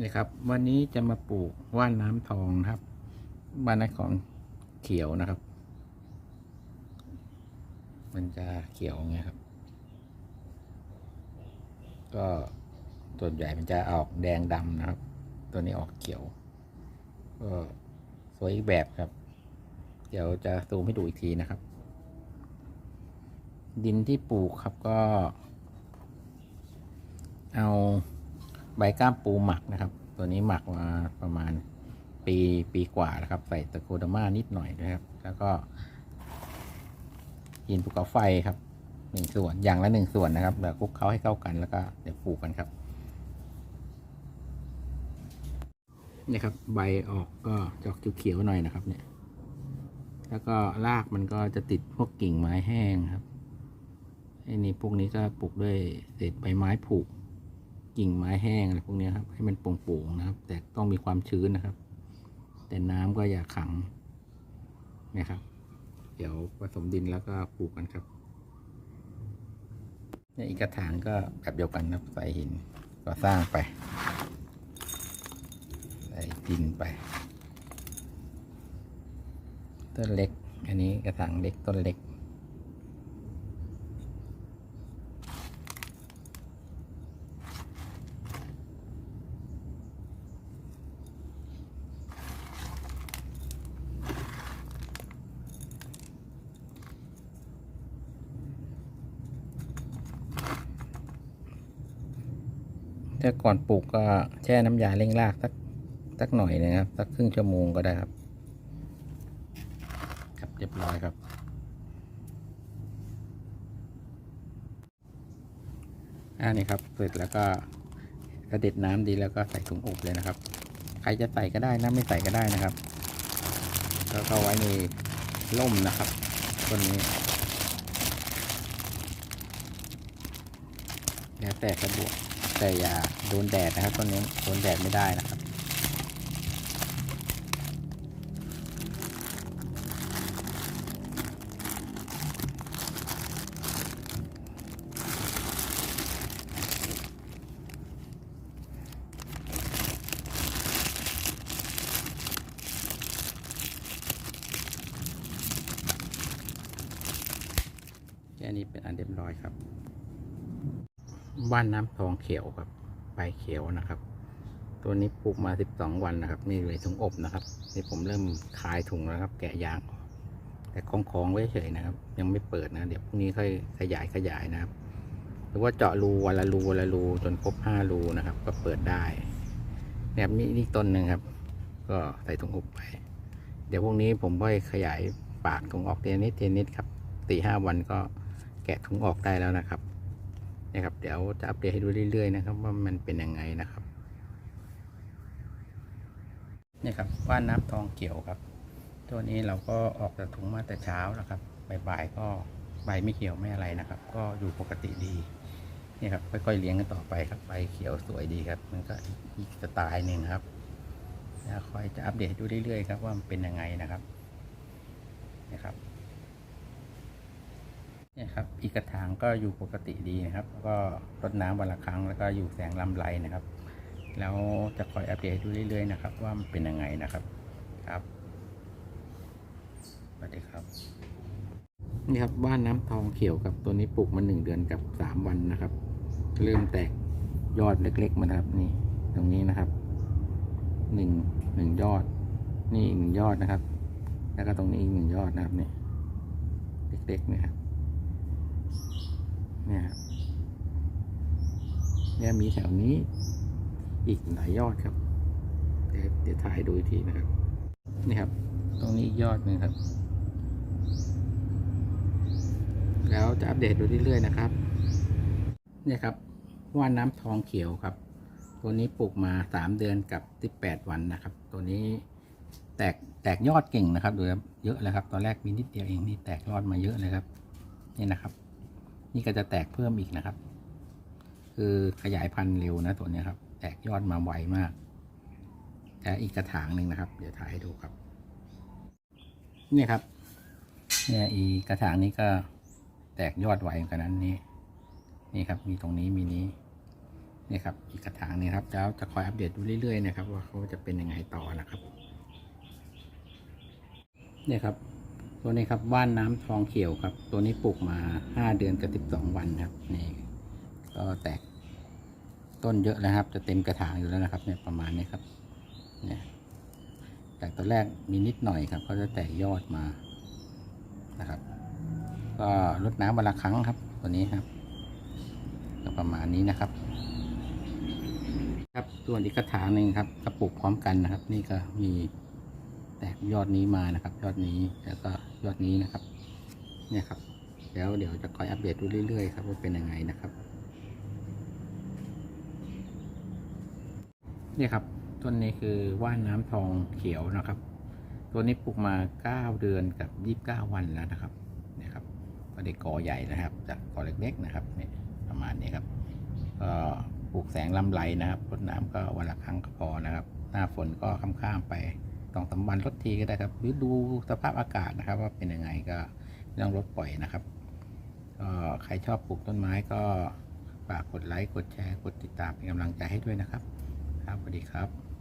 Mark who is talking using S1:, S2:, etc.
S1: นี่ครับ วันนี้จะมาปลูกว่านน้ำทองครับบ้านนของเขียวนะครับ มันจะเขียวไงครับ ก็ส่วนใหญ่มันจะออกแดงดำนะครับ ตัวนี้ออกเขียว ก็สวยอีกแบบครับ เดี๋ยวจะซูมให้ดูอีกทีนะครับ ดินที่ปลูกครับก็ เอา ใบก้ามปูหมักนะครับ ตัวนี้หมักมาประมาณปีปีกว่าแล้วครับ ใส่ตะโคดาม่านิดหน่อยนะครับ แล้วก็ยินภูเขาไฟครับหนึ่งส่วนอย่างละหนึ่งส่วนนะครับแล้วคลุกเคล้าให้เข้ากันแล้วก็เดี๋ยวปลูกกันครับนี่ครับ ใบออกก็จออกเขียวๆหน่อยนะครับ เนี่ย แล้วก็รากมันก็จะติดพวกกิ่งไม้แห้งครับไอ้นี่พวกนี้ก็ปลูกด้วยเศษใบไม้ผุ กิ่งไม้แห้งอะไรพวกนี้ครับให้มันโปร่งๆนะครับ แต่ต้องมีความชื้นนะครับ แต่น้ำก็อย่าขังนะครับ เดี๋ยวผสมดินแล้วก็ปลูกกันครับเนี่ยอีกกระถางก็แบบเดียวกันครับใส่หินก็สร้างไป ใส่ดินไปต้นเล็ก อันนี้กระถางเล็กต้นเล็ก ถ้าก่อนปลูกก็แช่น้ำยาเร่งรากสักสักหน่อยนะครับ สักครึ่งชั่วโมงก็ได้ครับ ครับเรียบร้อยครับอ่านี่ครับเสร็จแล้วก็กระเด็ดน้ำดีแล้วก็ใส่ถุงอบเลยนะครับ ใครจะใส่ก็ได้นะไม่ใส่ก็ได้นะครับแล้วก็ไว้ในร่มนะครับต้นนี้แล้วแต่สะดวก แต่อย่าโดนแดดนะครับต้นนี้โดนแดดไม่ได้นะครับแค่นี้เป็นอันเรียบร้อยครับ บ้านน้ำทองเขียวครับใบเขียวนะครับ ตัวนี้ปลูกมา 12 วันนะครับนี่เลยถุงอบนะครับนี่ผมเริ่มคลายถุงแล้วครับ แกะยาง แต่คล้องๆไว้เฉยนะครับ ยังไม่เปิดนะ เดี๋ยวพรุ่งนี้ค่อยขยายขยายนะครับ หรือว่าเจาะรูวันละรูวันละรูจนครบ5รูนะครับ ก็เปิดได้เนี่ยนี่นี่ต้นหนึ่งครับ ก็ใส่ถุงอบไป เดี๋ยวพรุ่งนี้ผมก็ขยายปากถุงออกเทนิดเทนิดครับตีห้าวันก็แกะถุงออกได้แล้วนะครับ นะครับเดี๋ยวจะอัปเดตให้ดูเรื่อยๆนะครับ ว่ามันเป็นยังไงนะครับนี่ครับว่านน้ำทองเขียวครับ ตัวนี้เราก็ออกจากถุงมาแต่เช้านะครับบ่ายๆก็ใบไม่เขียวไม่อะไรนะครับ ก็อยู่ปกติดีนี่ครับค่อยๆเลี้ยงกันต่อไปครับใบเขียวสวยดีครับ มันก็อีกสไตล์หนึ่งครับแล้วคอยจะอัปเดตให้ดูเรื่อยๆครับว่ามันเป็นยังไงนะครับนะครับ เนี่ยครับอีกกระถางก็อยู่ปกติดีนะครับ ก็รดน้ำวันละครั้งแล้วก็อยู่แสงลำไรนะครับ แล้วจะคอยอัปเดตดูเรื่อยๆนะครับ ว่ามันเป็นยังไงนะครับครับสวัสดีครับ นี่ครับบ้านน้ำทองเขียวกับตัวนี้ปลูกมาหนึ่งเดือนกับสามวันนะครับ เริ่มแตกยอดเล็กๆมาครับ นี่ ตรงนี้นะครับหนึ่งหนึ่งยอด นี่อีกหนึ่งยอดนะครับ แล้วก็ตรงนี้อีกหนึ่งยอดนะครับนี่เล็กๆนะครับ เนี่ยครับ เนี่ยมีแถวนี้ อีกหลายยอดครับ เดี๋ยวเดี๋ยวถ่ายดูอีกทีนะครับ นี่ครับ ตรงนี้อีกยอดหนึ่งครับ แล้วจะอัปเดตดูเรื่อยๆนะครับ เนี่ยครับว่านน้ำทองเขียวครับ ตัวนี้ปลูกมาสามเดือนกับสิบแปดวันนะครับ ตัวนี้แตกแตกยอดเก่งนะครับดูครับเยอะเลยครับ ตอนแรกมีนิดเดียวเองนี่แตกยอดมาเยอะเลยครับ นี่นะครับ นี่ก็จะแตกเพิ่มอีกนะครับ คือขยายพันธุ์เร็วนะตัวนี้ครับ แตกยอดมาไวมาก แต่อีกกระถางหนึ่งนะครับ เดี๋ยวถ่ายให้ดูครับ นี่ครับ เนี่ยอีกระถางนี้ก็แตกยอดไวเหมือนกันนั้นนี่นี่ครับ มีตรงนี้มีนี้นี่ครับ อีกกระถางนี่ยครับแล้วจะคอยอัปเดตดูเรื่อยๆนะครับ ว่าเขาจะเป็นยังไงต่อนะครับเนี่ยครับ ตัวนี้ครับว่านน้ำทองเขียวครับ ตัวนี้ปลูกมาห้าเดือนกับสิบสองวันครับนี่ก็แตก ต้นเยอะแล้วครับ จะเต็มกระถางอยู่แล้วนะครับเนี่ยประมาณนี้ครับเนี่ยจากตอนแรกมีนิดหน่อยครับเขาจะแตกยอดมานะครับ ก็รดน้ำวันละครั้งครับตัวนี้ครับก็ประมาณนี้นะครับ ครับส่วนอีกกระถางหนึ่งครับกระปุกพร้อมกันนะครับ นี่ก็มีแตกยอดนี้มานะครับ ยอดนี้แล้วก็ยอดนี้นะครับ เนี่ยครับ แล้วเดี๋ยวจะคอยอัปเดตดูเรื่อยๆครับว่าเป็นยังไงนะครับ นี่ครับต้นนี้คือว่านน้ำทองเขียวนะครับ ตัวนี้ปลูกมา 9 เดือนกับ 29 วันแล้วนะครับเนี่ยครับ ก็ได้กอใหญ่นะครับ จากกอเล็กๆนะครับเนี่ยประมาณนี้ครับก็ปลูกแสงลำไรนะครับรดน้ำก็วันละครั้งก็พอนะครับ หน้าฝนก็ข้ามๆไปต้องสามวันรดทีก็ได้ครับ หรือดูสภาพอากาศนะครับ ว่าเป็นยังไงก็ไม่ต้องรดปล่อยนะครับก็ใครชอบปลูกต้นไม้ก็ฝากกดไลค์กดแชร์กดติดตามเป็นกำลังใจให้ด้วยนะครับ ครับสวัสดีครับ